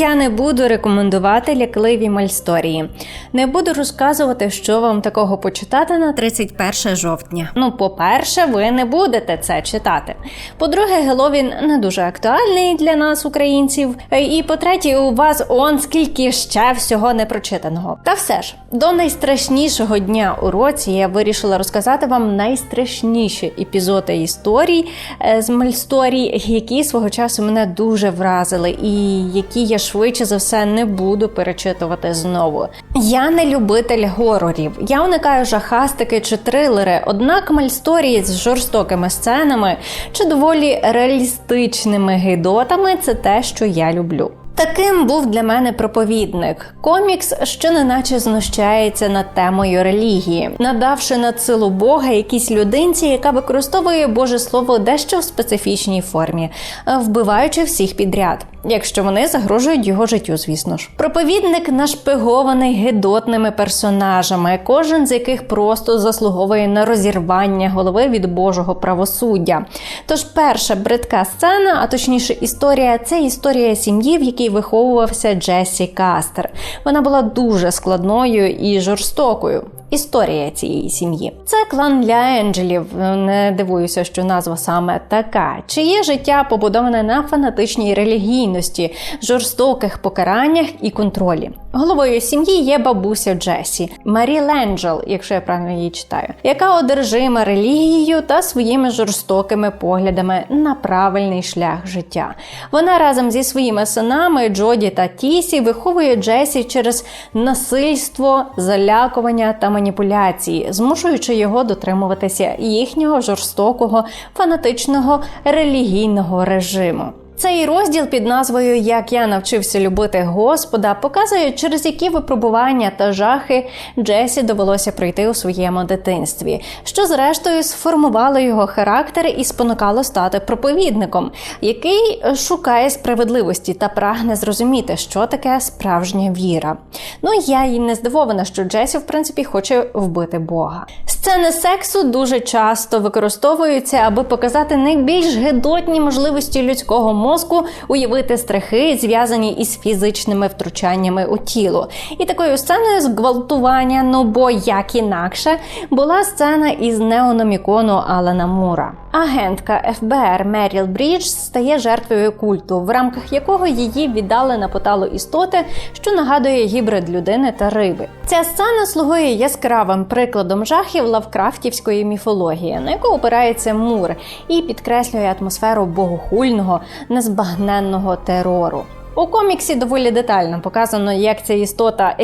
Я не буду рекомендувати лякливі мальсторії. Не буду розказувати, що вам такого почитати на 31 жовтня. Ну, по-перше, ви не будете це читати. По-друге, Геловін не дуже актуальний для нас, українців. І по-третє, у вас он скільки ще всього непрочитаного. Та все ж, до найстрашнішого дня у році я вирішила розказати вам найстрашніші епізоди історій е, з мальсторій, які свого часу мене дуже вразили, і які я швидше за все не буду перечитувати знову. Я не любитель горорів. Я уникаю жахастики чи трилери, однак мальсторії з жорстокими сценами чи доволі реалістичними гидотами це те, що я люблю. Таким був для мене проповідник. Комікс, що неначе знущається над темою релігії, надавши надсилу Бога якійсь людинці, яка використовує Боже Слово дещо в специфічній формі, вбиваючи всіх підряд, якщо вони загрожують його життю, звісно ж. Проповідник нашпигований гидотними персонажами, кожен з яких просто заслуговує на розірвання голови від Божого правосуддя. Тож перша бридка сцена, а точніше історія, це історія сім'ї, в якій виховувався Джесі Кастер. Вона була дуже складною і жорстокою. Історія цієї сім'ї це клан для Енджелів. Не дивуюся, що назва саме така. Чиє життя побудоване на фанатичній релігійності, жорстоких покараннях і контролі. Головою сім'ї є бабуся Джесі Марі Ленджел, якщо я правильно її читаю, яка одержима релігією та своїми жорстокими поглядами на правильний шлях життя. Вона разом зі своїми синами Джоді та Тісі виховує Джесі через насильство, залякування та маніпуляції, змушуючи його дотримуватися їхнього жорстокого фанатичного релігійного режиму. Цей розділ під назвою Як я навчився любити Господа показує, через які випробування та жахи Джесі довелося пройти у своєму дитинстві, що зрештою сформувало його характер і спонукало стати проповідником, який шукає справедливості та прагне зрозуміти, що таке справжня віра. Ну я і не здивована, що Джесі, в принципі, хоче вбити Бога. Сцени сексу дуже часто використовуються, аби показати найбільш гидотні можливості людського мозку уявити страхи, зв'язані із фізичними втручаннями у тіло. І такою сценою зґвалтування, ну бо як інакше, була сцена із неономікону Алана Мура. Агентка ФБР Меріл Брідж стає жертвою культу, в рамках якого її віддали на поталу істоти, що нагадує гібрид людини та риби. Ця сцена слугує яскравим прикладом жахів лавкрафтівської міфології, на яку опирається Мур, і підкреслює атмосферу богохульного, незбагненного терору. У коміксі доволі детально показано, як ця істота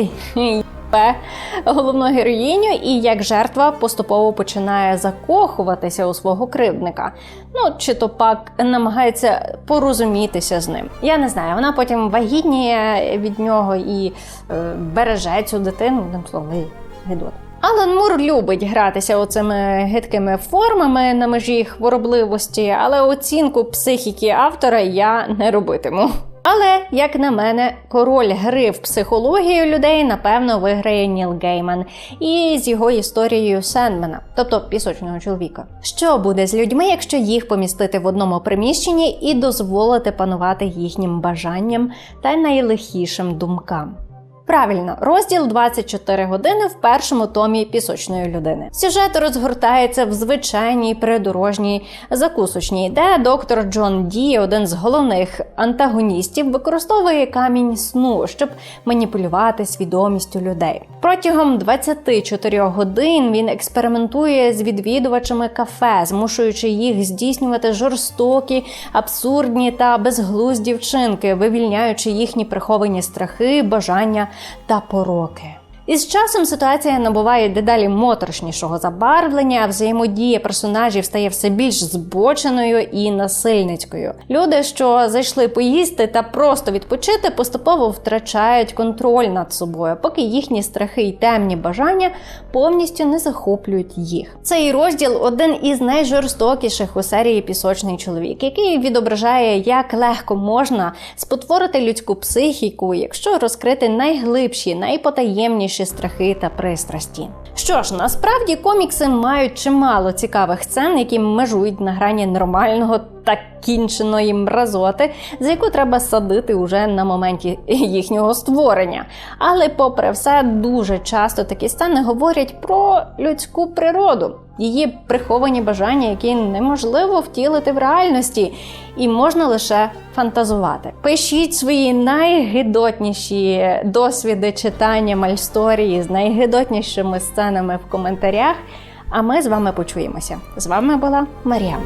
головну героїню, і як жертва поступово починає закохуватися у свого кривдника. Ну чи то пак намагається порозумітися з ним. Я не знаю, вона потім вагітніє від нього і е, береже цю дитину, одним словом, гідот. Алан Мур любить гратися оцими гидкими формами на межі хворобливості, але оцінку психіки автора я не робитиму. Але, як на мене, король гри в психологію людей напевно виграє Ніл Гейман і з його історією Сендмена, тобто пісочного чоловіка. Що буде з людьми, якщо їх помістити в одному приміщенні і дозволити панувати їхнім бажанням та найлихішим думкам? Правильно, розділ 24 години в першому томі пісочної людини. Сюжет розгортається в звичайній придорожній закусочній, де доктор Джон Ді, один з головних антагоністів, використовує камінь сну, щоб маніпулювати свідомістю людей. Протягом 24 годин він експериментує з відвідувачами кафе, змушуючи їх здійснювати жорстокі, абсурдні та безглузді вчинки, вивільняючи їхні приховані страхи, бажання та пороки. І з часом ситуація набуває дедалі моторшнішого забарвлення, взаємодія персонажів стає все більш збоченою і насильницькою. Люди, що зайшли поїсти та просто відпочити, поступово втрачають контроль над собою, поки їхні страхи й темні бажання повністю не захоплюють їх. Цей розділ один із найжорстокіших у серії Пісочний чоловік, який відображає, як легко можна спотворити людську психіку, якщо розкрити найглибші, найпотаємніші найбільші страхи та пристрасті. Що ж, насправді комікси мають чимало цікавих сцен, які межують на грані нормального так кінченої мразоти, за яку треба садити уже на моменті їхнього створення. Але, попри все, дуже часто такі стани говорять про людську природу, її приховані бажання, які неможливо втілити в реальності, і можна лише фантазувати. Пишіть свої найгидотніші досвіди читання мальсторії з найгидотнішими сценами в коментарях. А ми з вами почуємося. З вами була Маріам.